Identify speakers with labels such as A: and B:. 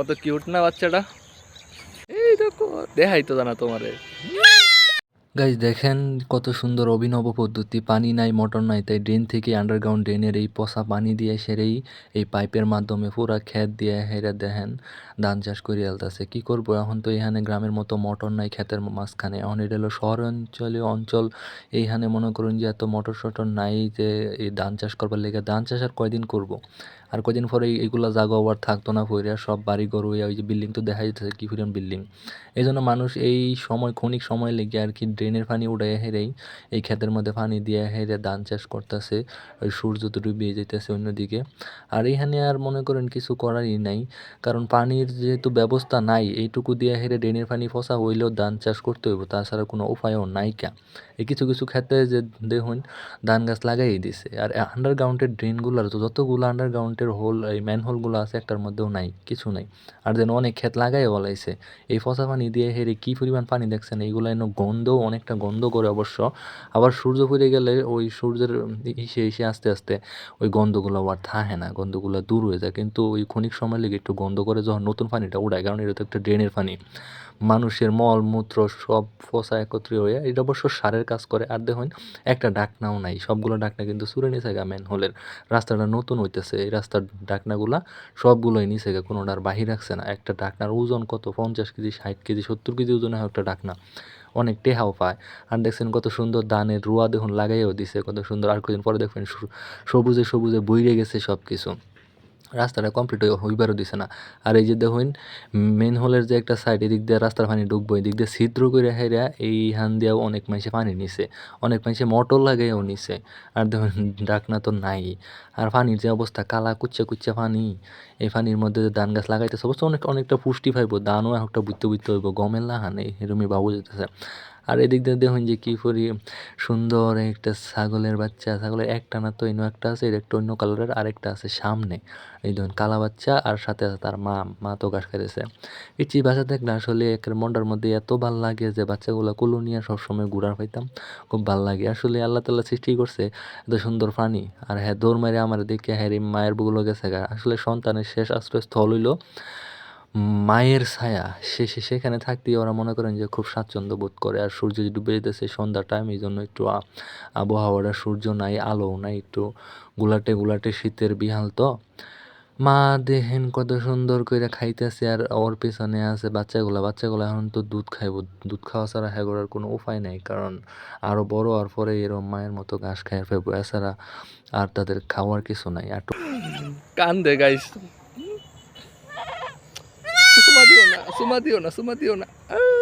A: কত কিউট না বাচ্চাটা? এই দেখো দেখাই তো জানা তোমারে গাইজ দেখেন কত সুন্দর অভিনব পদ্ধতি। পানি নাই, মোটর নাই, তাই ড্রেন থেকে আন্ডারগ্রাউন্ড ড্রেনের এই পচা পানি দিয়ে সেরেই এই পাইপের মাধ্যমে পুরা ক্ষেত দিয়ে হেরে দেখেন ধান চাষ করে আলতাছে। কি করব? এখন তো এখানে গ্রামের মতো মোটর নাই, ক্ষেতের মাঝখানে। এখন এটা হলো শহর অঞ্চলীয় অঞ্চল। এইখানে মনে করুন যে এত মোটর সটর নাই যে এই ধান চাষ করবার লেগে। ধান চাষ আর কয়দিন করব? আর কয়দিন পরে এই- এইগুলা জায়গা আবার থাকতো না পইরা সব বাড়ি ঘর ওই যে বিল্ডিং তো দেখা যাচ্ছে কি পরিমাণ বিল্ডিং এই জন্য মানুষ এই সময়, ক্ষণিক সময় লেগে আর কি ড্রেনের পানি উড়াইয়া হেরেই এই ক্ষেতের মধ্যে পানি দিয়ে হেরে ধান চাষ করতেছে। ওই সূর্য তো ডুবিয়ে যেতেছে অন্যদিকে। আর এইখানে আর মনে করেন কিছু করারই নাই, কারণ পানির যেহেতু ব্যবস্থা নাই, এইটুকু দিয়ে হেরে ড্রেনের পানি ফসা হইলেও ধান চাষ করতে হইব, তাছাড়া কোনো উপায়ও নাইকা এই কিছু কিছু ক্ষেত্রে যে দেখুন, ধান গাছ লাগাই দিছে। আর আন্ডারগ্রাউন্ডের ড্রেনগুলোর যতগুলো আন্ডারগ্রাউন্ডের হোল এই ম্যান হোলগুলো আছে, একটার মধ্যেও নাই, কিছু নাই। আর যেন অনেক ক্ষেত লাগাই বলাইছে, এই ফসা পানি দিয়ে হেরে কি পরিমাণ পানি দেখছেন, এইগুলো এনে গন্ধও অনেকটা গন্ধ করে অবশ্য। আবার সূর্য ফুরে গেলে ওই সূর্যের ইসে ইসে আস্তে আস্তে ওই গন্ধগুলো আবার থাকে না, গন্ধগুলো দূর হয়ে যায়। কিন্তু ওই ক্ষণিক সময় লেগে একটু গন্ধ করে যখন নতুন পানিটা উড়ায়, কারণ এটা তো একটা ড্রেনের পানি মানুষের মল, মূত্র সব ফসা একত্রে হয়ে এটা অবশ্য সারের কাজ করে। আর দেখুন, একটা ডাকনাও নাই। সবগুলো ডাকনা কিন্তু সুরে নিচে গা মেন হলের রাস্তাটা নতুন হইতেছে। এই রাস্তার ডাকনাগুলা সবগুলোই নিচে গে কোনোটা আর বাহির রাখছে না। একটা ডাকনার ওজন কত? পঞ্চাশ কেজি, ষাট কেজি, সত্তর কেজি ওজনে একটা ডাকনা। অনেক টেহাও পায়। আর দেখছেন কত সুন্দর ধানের রুয়া দেখুন লাগাইও দিছে, কত সুন্দর। আর কদিন পরে দেখবেন সবুজে সবুজে বইরে গেছে সব কিছু রাস্তাটা কমপ্লিট হইবারও দিছে না। আর এই যে দেখুন মেন হোলের যে একটা সাইড এদিক দিয়ে রাস্তার পানি ঢুকবো, এদিক দিয়ে ছিদ্র করে হেরা এই হান দিয়েও অনেক মানুষে পানি নিছে। অনেক মানুষে মোটর লাগাইও নিছে। আর দেখুন ডাকনা তো নাই। আর পানির যে অবস্থা, কালা কুচ্চা কুচ্চা পানি। এই পানির মধ্যে যে ধান গাছ লাগাইতেছে, অবশ্য অনেক অনেকটা পুষ্টি পাইব। ধানও একটা বুঝতে বুঝতে হইব। গমের লাহান, এই এরমই বাবু যেতেছে। আর এদিক দিয়ে দেখুন যে কি করি, সুন্দর একটা ছাগলের বাচ্চা, ছাগলের একটা না তো অন্য একটা আছে একটা অন্য কালারের আরেকটা আছে সামনে। এই ধরুন কালা বাচ্চা আর সাথে আছে তার মা মা তো ঘাস খাইতেছে। পিচি বাচ্চা দেখলে আসলে একের মনটার মধ্যে এত ভালো লাগে যে বাচ্চাগুলো কুলো নিয়ে সবসময় ঘুরার পাইতাম, খুব ভালো লাগে। আসলে আল্লাহ তাল্লাহ সৃষ্টি করছে এত সুন্দর প্রাণী, আর হ্যাঁ দৌড় মারে আমার দেখে হ্যাঁ মায়ের বুগুলো গেছে আসলে সন্তানের শেষ আশ্রয়স্থল হইল মায়ের ছায়া, সে সেখানে থাকতেই ওরা মনে করেন যে খুব স্বাচ্ছন্দ্য বোধ করে। আর সূর্য যে ডুবে যেতেছে সন্ধ্যা টাইম এই জন্য একটু আবহাওয়াটা সূর্য নাই, আলো নাই, একটু গুলাটে গুলাটে শীতের বিহাল তো। মা দেখেন কত সুন্দর করে খাইতেছে আর ওর পেছনে আছে বাচ্চাগুলা। বাচ্চাগুলা এখন তো দুধ খাইব, দুধ খাওয়া ছাড়া হ্যাঁ আর কোনো উপায় নাই, কারণ আরও বড় হওয়ার পরে এরকম মায়ের মতো ঘাস খাই ফেলব। এছাড়া আর তাদের খাওয়ার কিছু নাই। আর কান্দে guys Súmate una, súmate una. Ah.